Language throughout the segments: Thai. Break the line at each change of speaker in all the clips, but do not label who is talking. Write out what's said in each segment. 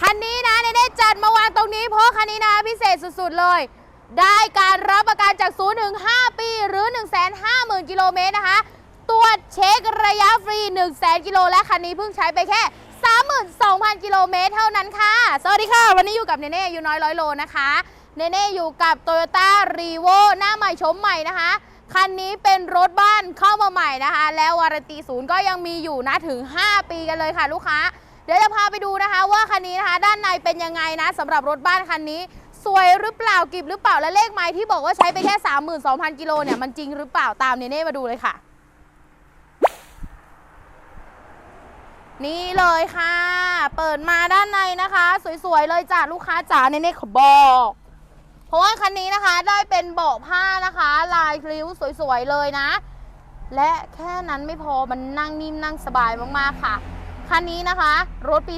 คันนี้นะเนเน่จัดมาวางตรงนี้เพราะคันนี้นะพิเศษสุดๆเลย ได้การรับประกันจาก0ถึง5ปี หรือ 1 5 0 0 0 0กิโลเมตรนะคะ ตรวจเช็คระยะฟรี 1 0 0 0 0แกิโลและคันนี้เพิ่งใช้ไปแค่ 32,000 กิโลเมตรเท่านั้นค่ะ สวัสดีค่ะ วันนี้อยู่กับเนเน่อยู่น้อยร้อยโลนะคะเนเน่อยู่กับ Toyota r e v o หน้าใหม่ชมใหม่นะคะคันนี้เป็นรถบ้านเข้ามาใหม่นะคะ แล้ววารันตีศูนย์ก็ยังมีอยู่นะถึง 5 ปีกันเลยค่ะลูกค้า เดี๋ยวจะพาไปดูนะคะ ว่าคันนี้นะคะ ด้านในเป็นยังไงนะสำหรับรถบ้านคันนี้ สวยหรือเปล่ากิบหรือเปล่าและเลขไม้ที่บอกว่าใช้ไปแค่ 32,000 กิโลเนี่ยมันจริงหรือเปล่าตามเนเน่มาดูเลยค่ะ นี่เลยค่ะ เปิดมาด้านในนะคะ สวยๆเลยจ้ะลูกค้าจ๋าเนเน่ขอบอกเพราะว่าคันนี้นะคะได้เป็นเบาะผ้านะคะ ลายคลิ้วสวยๆเลยนะ และแค่นั้นไม่พอมันนั่งนิ่มนั่งสบายมากๆค่ะ คันนี้นะคะ รถปี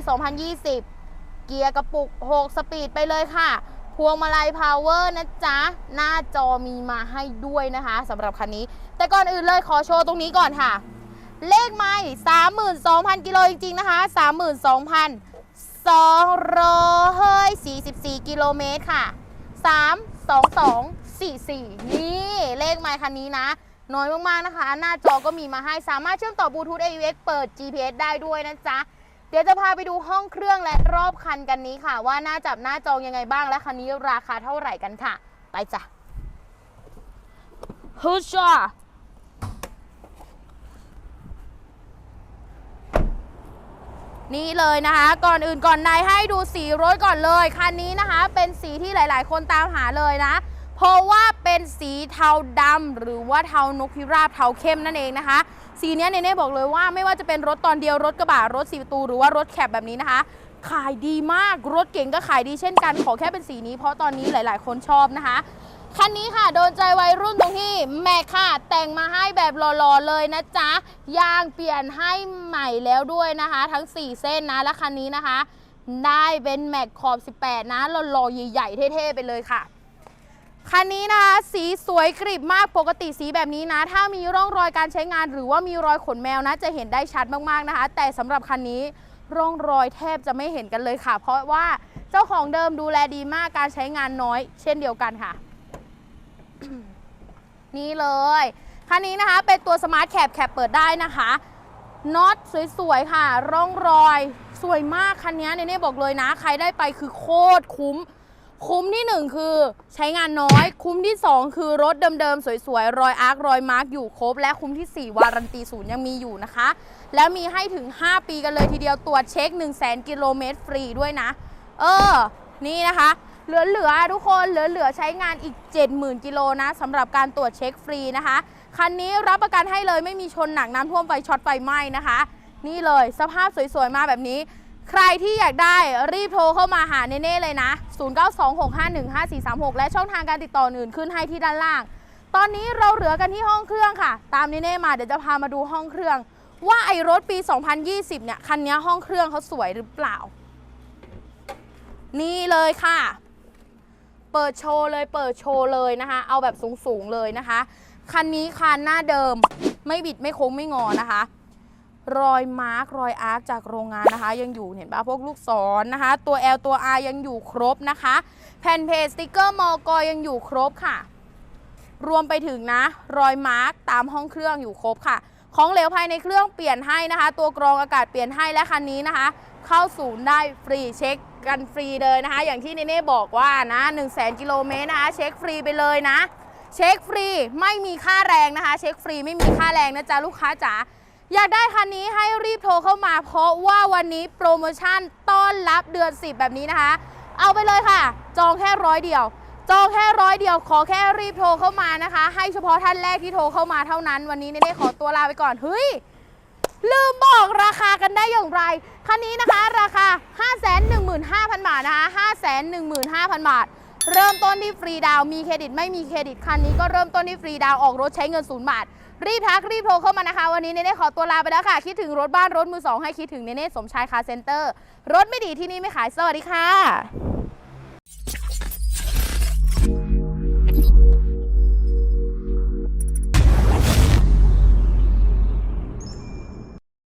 2020 เกียร์กระปุก 6 สปีดไปเลยค่ะ พวงมาลัยพาวเวอร์นะจ๊ะ หน้าจอมีมาให้ด้วยนะคะสำหรับคันนี้ แต่ก่อนอื่นเลยขอโชว์ตรงนี้ก่อนค่ะ เลขไม่32,000 กิโลจริงๆ นะคะ 32,244 กิโลเมตรค่ะ 32244 นี่ เลขไมค์คันนี้นะ น้อยมากๆนะคะ หน้าจอก็มีมาให้สามารถเชื่อมต่อบลูทูธ AUX เปิด GPS ได้ด้วยนะจ๊ะเดี๋ยวจะพาไปดูห้องเครื่องและรอบคันกันนี้ค่ะ ว่าหน้าจับหน้าจองยังไงบ้างและคันนี้ราคาเท่าไหร่กันค่ะ ไปจ้ะฮูชานี่เลยนะคะ ก่อนอื่นก่อนใดให้ดูสีรถก่อนเลย คันนี้นะคะ เป็นสีที่หลาย ๆ คนตามหาเลยนะ เพราะว่าเป็นสีเทาดำหรือว่าเทานกพิราบเทาเข้มนั่นเองนะคะ สีนี้เนเน่บอกเลยว่าไม่ว่าจะเป็นรถตอนเดียวรถกระบะรถสีประตูหรือว่ารถแคบแบบนี้นะคะ ขายดีมากรถเก่งก็ขายดีเช่นกันขอแค่เป็นสีนี้เพราะตอนนี้หลาย ๆ คนชอบนะคะคันนี้ค่ะ โดนใจวัยรุ่นตรงที่แม็กค่ะ แต่งมาให้แบบหล่อๆเลยนะจ๊ะ ยางเปลี่ยนให้ใหม่แล้วด้วยนะคะ ทั้ง 4 เส้นนะ และคันนี้นะคะ ได้เป็นแม็กขอบ 18 นะหล่อๆใหญ่ๆเท่ๆไปเลยค่ะ คันนี้นะคะสีสวยกริบมากปกติสีแบบนี้นะ ถ้ามีร่องรอยการใช้งาน หรือว่ามีรอยขนแมวนะ จะเห็นได้ชัดมากๆนะคะ แต่สำหรับคันนี้ร่องรอยแทบจะไม่เห็นกันเลยค่ะ เพราะว่าเจ้าของเดิมดูแลดีมากการใช้งานน้อย เช่นเดียวกันค่ะ นี่เลยคันนี้นะคะ เป็นตัวสมาร์ทแคปแคปเปิดได้นะคะน็อตสวยๆค่ะ ร่องรอย สวยมากคันนี้เนเน่บอกเลยนะ ใครได้ไปคือโคตรคุ้ม คุ้มที่ 1 คือใช้งานน้อย คุ้มที่ 2 คือรถเดิมๆ สวยๆ รอยอาร์ครอยมาร์กอยู่ครบ และคุ้มที่ 4 วารันตีศูนย์ยังมีอยู่นะคะ แล้วมีให้ถึง 5 ปีกันเลยทีเดียวตรวจเช็ค 1 0 0 0 0 0 กิโลเมตรฟรีด้วยนะ เออ นี่นะคะเหลือๆทุกคนเหลือๆใช้งานอีก 70,000 กิโลนะสำหรับการตรวจเช็คฟรีนะคะ คันนี้รับประกันให้เลยไม่มีชนหนักน้ำท่วมไฟช็อตไฟไหม้นะคะ นี่เลยสภาพสวยๆมาแบบนี้ ใครที่อยากได้รีบโทรเข้ามาหาเน่ๆเลยนะ 0926515436 และช่องทางการติดต่ออื่นขึ้นให้ที่ด้านล่าง ตอนนี้เราเหลือกันที่ห้องเครื่องค่ะ ตามเน่ๆมาเดี๋ยวจะพามาดูห้องเครื่อง ว่าไอรถปี 2020 เนี่ย คันนี้ห้องเครื่องเขาสวยหรือเปล่า นี่เลยค่ะ เปิดโชว์เลยเปิดโชว์เลยนะคะ เอาแบบสูงๆเลยนะคะ คันนี้คันหน้าเดิมไม่บิดไม่โค้งไม่งอนะคะ รอยมาร์กรอยอาร์คจากโรงงานนะคะ ยังอยู่เห็นปะพวกลูกศรนนะคะ ตัว L ตัว R ยังอยู่ครบนะคะ แผ่นเพจสติกเกอร์มอกอยังอยู่ครบค่ะ รวมไปถึงนะ รอยมาร์กตามห้องเครื่องอยู่ครบค่ะ ของเหลวภายในเครื่องเปลี่ยนให้นะคะ ตัวกรองอากาศเปลี่ยนให้และคันนี้นะคะ เข้าศูนย์ได้ฟรีเช็คกันฟรีเลยนะคะ อย่างที่เนเน่บอกว่านะ 1 0 0 0 0 0กิโลเมตรนะคะ เช็คฟรีไปเลยนะ เช็คฟรีไม่มีค่าแรงนะคะ เช็คฟรีไม่มีค่าแรงนะจ๊ะลูกค้าจ๋า อยากได้คันนี้ให้รีบโทรเข้ามา เพราะว่าวันนี้โปรโมชั่นต้อนรับเดือน 10 แบบนี้นะคะ เอาไปเลยค่ะ จองแค่ร้อยเดียว จองแค่ร้อยเดียว ขอแค่รีบโทรเข้ามานะคะ ให้เฉพาะท่านแรกที่โทรเข้ามาเท่านั้น วันนี้เน่ขอตัวลาไปก่อนเฮ้ยลืมบอกราคากันได้อย่างไร คันนี้นะคะราคา 515,000 บาทนะคะ 515,000 บาท เริ่มต้นที่ฟรีดาวมีเครดิตไม่มีเครดิต คันนี้ก็เริ่มต้นที่ฟรีดาวออกรถใช้เงินศูนย์บาท รีบทักรีบโทรเข้ามานะคะ วันนี้เนเน่ขอตัวลาไปแล้วค่ะ คิดถึงรถบ้านรถมือสองให้คิดถึงเนเน่สมชายคาเซ็นเตอร์ รถไม่ดีที่นี่ไม่ขายสวัสดีค่ะ